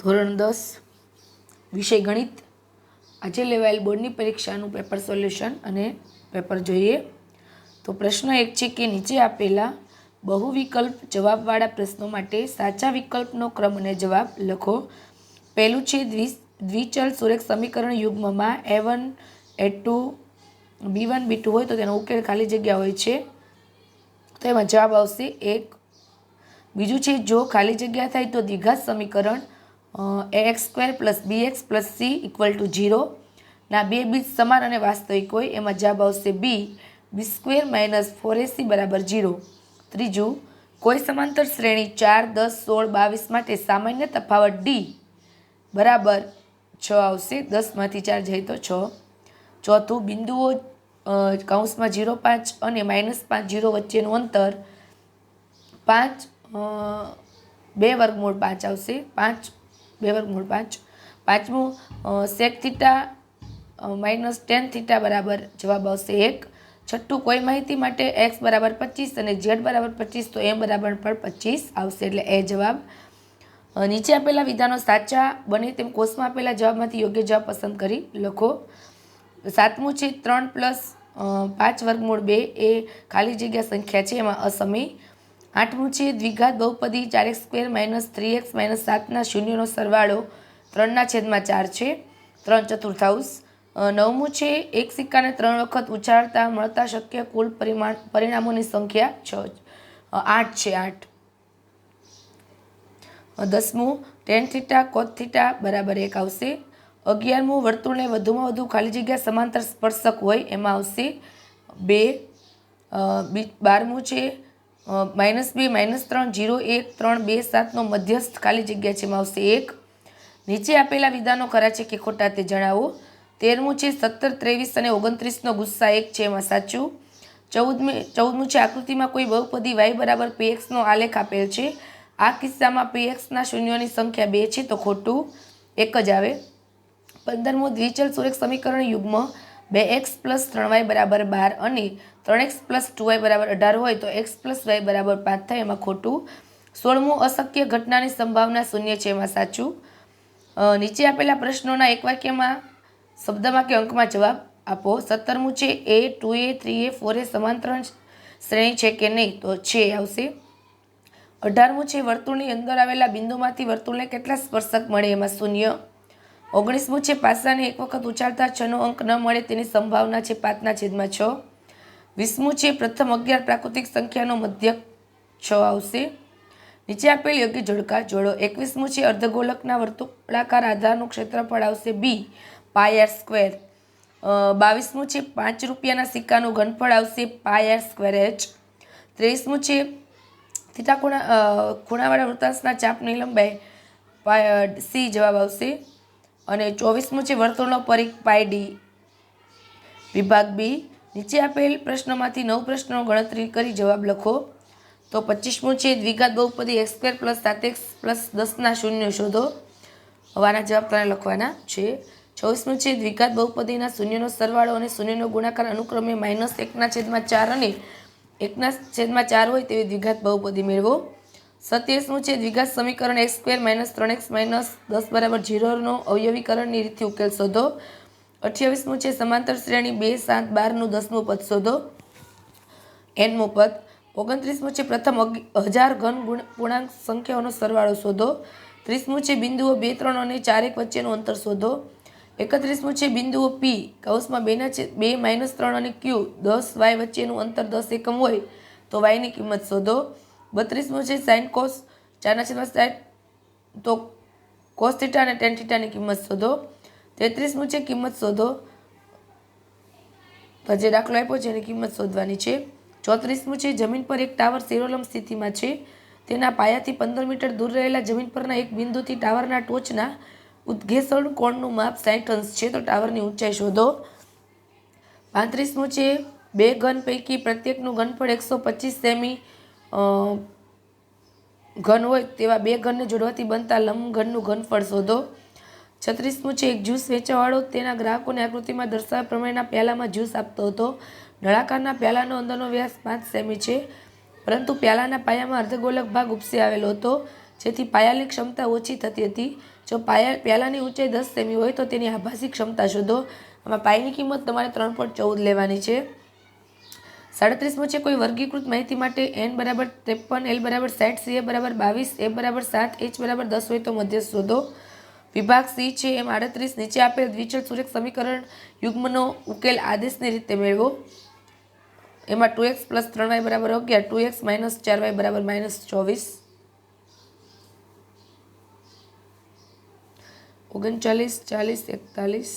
ધોરણ દસ, વિષય ગણિત, આજે લેવાયેલ બોર્ડની પરીક્ષાનું પેપર સોલ્યુશન અને પેપર જોઈએ. તો પ્રશ્ન એક છે કે નીચે આપેલા બહુ વિકલ્પ જવાબવાળા પ્રશ્નો માટે સાચા વિકલ્પનો ક્રમ અને જવાબ લખો. પહેલું છે દ્વિ દ્વિચલ સુરેખ સમીકરણ યુગ્મમાં A one A two B one B two હોય તો તેનો ઉકેલ ખાલી જગ્યા હોય છે. તો એમાં જવાબ આવશે એક. બીજું છે જો ખાલી જગ્યા થાય તો દ્વિઘાત સમીકરણ X square plus B X plus C equal to zero ના, બે બીજ સમાન અને વાસ્તવિક હોય, એમાં જવાબ આવશે B B square minus four AC બરાબર ઝીરો ત્રીજું, કોઈ સમાંતર શ્રેણી ચાર, દસ, સોળ, બાવીસ માટે સામાન્ય તફાવત ડી બરાબર છ આવશે દસમાંથી ચાર જઈ તો છ. ચોથું, બિંદુઓ કૌંસમાં ઝીરો પાંચ અને માઇનસ પાંચ ઝીરો વચ્ચેનું અંતર પાંચ બે વર્ગમૂળ પાંચ આવશે. પાંચ બે વર્ગમૂળ પાંચ. પાંચમું sec theta minus tan theta બરાબર જવાબ આવશે એક. છઠ્ઠું, કોઈ માહિતી માટે એક્સ બરાબર પચીસ અને ઝેડ બરાબર પચીસ, તો એમ બરાબર પણ પચીસ આવશે એટલે એ જવાબ. નીચે આપેલા વિધાનો સાચા બને તેમ કોષમાં આપેલા જવાબમાંથી યોગ્ય જવાબ પસંદ કરી લખો. સાતમું છે, ત્રણ પ્લસ પાંચ વર્ગમૂળ બે એ ખાલી જગ્યા સંખ્યા છે, એમાં અસમય. આઠમું છે દ્વિઘાત બહુપદી, ચાર X square minus three X minus સાતના શૂન્યનો સરવાળો ત્રણના છેદમાં ચાર છે. ત્રણ ચતુર્થાંશ. નવમું છે એક સિક્કાને ત્રણ વખત ઉછાળતા મળતા શક્ય કુલ પરિમાણ, પરિણામોની સંખ્યા છ આઠ છે આઠ. દસમું ટેન થીટા કોટ થીટા બરાબર એક આવશે. અગિયારમું વર્તુળને વધુમાં વધુ ખાલી જગ્યા સમાંતર સ્પર્શક હોય એમાં આવશે બી, બારમું છે માઇનસ બે, માઇનસ ત્રણ, જીરો એક, ત્રણ, બે, સાતનો મધ્યસ્થ ખાલી જગ્યા છે એમાં આવશે એક. નીચે આપેલા વિધાનો ખરા છે કે ખોટા તે જણાવો. તેરમું છે સત્તર, ત્રેવીસ અને ઓગણત્રીસનો ગુસ્સા એક છે એમાં સાચું. ચૌદમી, ચૌદમું છે આકૃતિમાં કોઈ બહુપદી વાય બરાબર પીએક્સનો આલેખ આપેલ છે. આ કિસ્સામાં પીએક્સના શૂન્યોની સંખ્યા બે છે તો ખોટું. એક જ આવે. પંદરમું દ્વિચલ સુરેખ સમીકરણ યુગ્મ. બે એક્સ પ્લસ ત્રણ વાય બરાબર બાર અને ત્રણ એક્સ પ્લસ ટુ વાય બરાબર અઢાર હોય તો એક્સ પ્લસ વાય બરાબર પાંચ થાય એમાં ખોટું. સોળમું અશક્ય ઘટનાની સંભાવના શૂન્ય છે એમાં સાચું. નીચે આપેલા પ્રશ્નોના એક વાક્યમાં શબ્દમાં કે અંકમાં જવાબ આપો. સત્તરમું છે A, two A, three A, four A સમાંતર શ્રેણી છે કે નહીં? તો છે, આવશે. અઢારમું છે વર્તુળની અંદર આવેલા બિંદુમાંથી વર્તુળને કેટલા સ્પર્શક મળે? એમાં શૂન્ય. ઓગણીસમું છે પાસાને એક વખત ઉછાળતા છનો અંક ન મળે તેની સંભાવના છે પાંચના છેદમાં છ. વીસમું છે પ્રથમ અગિયાર પ્રાકૃતિક સંખ્યાનો મધ્યક છ આવશે. નીચે આપેલ યોગ્ય જોડકા જોડો. એકવીસમું છે અર્ધગોલકના વર્તુળાકાર આધારનું ક્ષેત્રફળ આવશે બી પાયર સ્ક્વેર. બાવીસમું છે પાંચ રૂપિયાના સિક્કાનું ઘનફળ આવશે પાય આર સ્ક્વેર એચ. ત્રેવીસમું છે થીટા ખૂણા ખૂણાવાળા વૃત્તાંશના ચાપની લંબાઈ પાય સી જવાબ આવશે. અને ચોવીસમું છે વર્તુળનો પરીખ પાય ડી. વિભાગ બી. નીચે આપેલ પ્રશ્નોમાંથી નવ પ્રશ્નો ગણતરી કરી જવાબ લખો. તો પચીસમું છે દ્વિઘાત બહુપદી એક્સ સ્ક્વેર પ્લસ સાત એક્સ પ્લસ દસના શૂન્ય શોધો. હવાના જવાબ તમારે લખવાના છે. ચોવીસમું છે દ્વિઘાત બહુપદીના શૂન્યનો સરવાળો અને શૂન્યનો ગુણાકાર અનુક્રમે માઇનસ એકના છેદમાં ચાર અને એકના છેદમાં ચાર હોય તેવી દ્વિઘાત બહુપદી મેળવો. સત્યાવીસમું છે, દ્વિઘાત સમીકરણ એક્સ સ્ક્વેર માઇનસ ત્રણ એક્સ માઇનસ દસ બરાબર ઝીરોનો અવયવીકરણની રીતથી ઉકેલ શોધો. અઠ્યાવીસમું છે, સમાંતર શ્રેણી બે, સાત બારનું દસમું પદ શોધો. એનમું પદ. ઓગણત્રીસમું છે, પ્રથમ હજાર ઘન ગુણ, પૂર્ણાંક સંખ્યાઓનો સરવાળો શોધો. ત્રીસમું છે, બિંદુઓ બે, ત્રણ અને ચારેક વચ્ચેનું અંતર શોધો. એકત્રીસમું છે, બિંદુઓ પી કૌંસમાં બેના છે, બે માઇનસ ત્રણ અને ક્યુ દસ વાય વચ્ચેનું અંતર દસ એકમ હોય તો વાયની કિંમત શોધો. બત્રીસમું છે સાઇન કોસ, ચારના છેદમાં સાઇન તો કોસ થીટા અને ટેન થીટાની કિંમત શોધો. તેત્રીસમું છે કિંમત શોધો. જે દાખલો આપ્યો છે એની કિંમત શોધવાની છે. ચોત્રીસમું છે જમીન પર એક ટાવર સેરોલમ સ્થિતિમાં છે. તેના પાયાથી પંદર મીટર દૂર રહેલા જમીન પરના એક બિંદુથી ટાવરના ટોચના ઉદ્ઘેસણ કોણનું માપ સાઠ અંશ છે. તો ટાવરની ઊંચાઈ શોધો. પાંત્રીસમું છે બે ગન પૈકી પ્રત્યેકનું ઘનફળ એકસો પચીસ સેમી ઘન હોય તેવા બે ઘનને જોડવાથી બનતા લંબ ઘનનું ઘનફળ શોધો. છત્રીસમું છે, એક જ્યુસ વેચવાવાળો. તેના ગ્રાહકોને આકૃતિમાં દર્શાવ્યા પ્રમાણેના પ્યાલામાં જ્યુસ આપતો હતો. નળાકારના પ્યાલાનો અંદરનો વ્યાસ પાંચ સેમી છે, પરંતુ પ્યાલાના પાયામાં અર્ધગોલક ભાગ ઉપસી આવેલો હતો, જેથી પાયાની ક્ષમતા ઓછી થતી હતી. જો પાયા, પ્યાલાની ઊંચાઈ દસ સેમી હોય તો તેની આભાસી ક્ષમતા શોધો. આમાં પાયાની કિંમત તમારે ત્રણ પોઈન્ટ ચૌદ લેવાની છે. સાડત્રીસમો છે કોઈ વર્ગીકૃત માહિતી માટે એન બરાબર ત્રેપન, એલ બરાબર સાઠ, સી એ બરાબર બાવીસ, એ બરાબર સાત, એચ બરાબર દસ હોય તો મધ્ય શોધો. વિભાગ સી છે એમ આડત્રીસ, નીચે આપેલ દ્વિચલ સુરેખ સમીકરણ યુગ્મનો ઉકેલ આદેશની રીતે મેળવો. એમાં ટુ એક્સ પ્લસ ત્રણ વાય બરાબર અગિયાર ટુ એક્સ માઇનસ ચાર વાય બરાબર માઇનસ ચોવીસ. ઓગણચાલીસ, ચાલીસ, એકતાલીસ.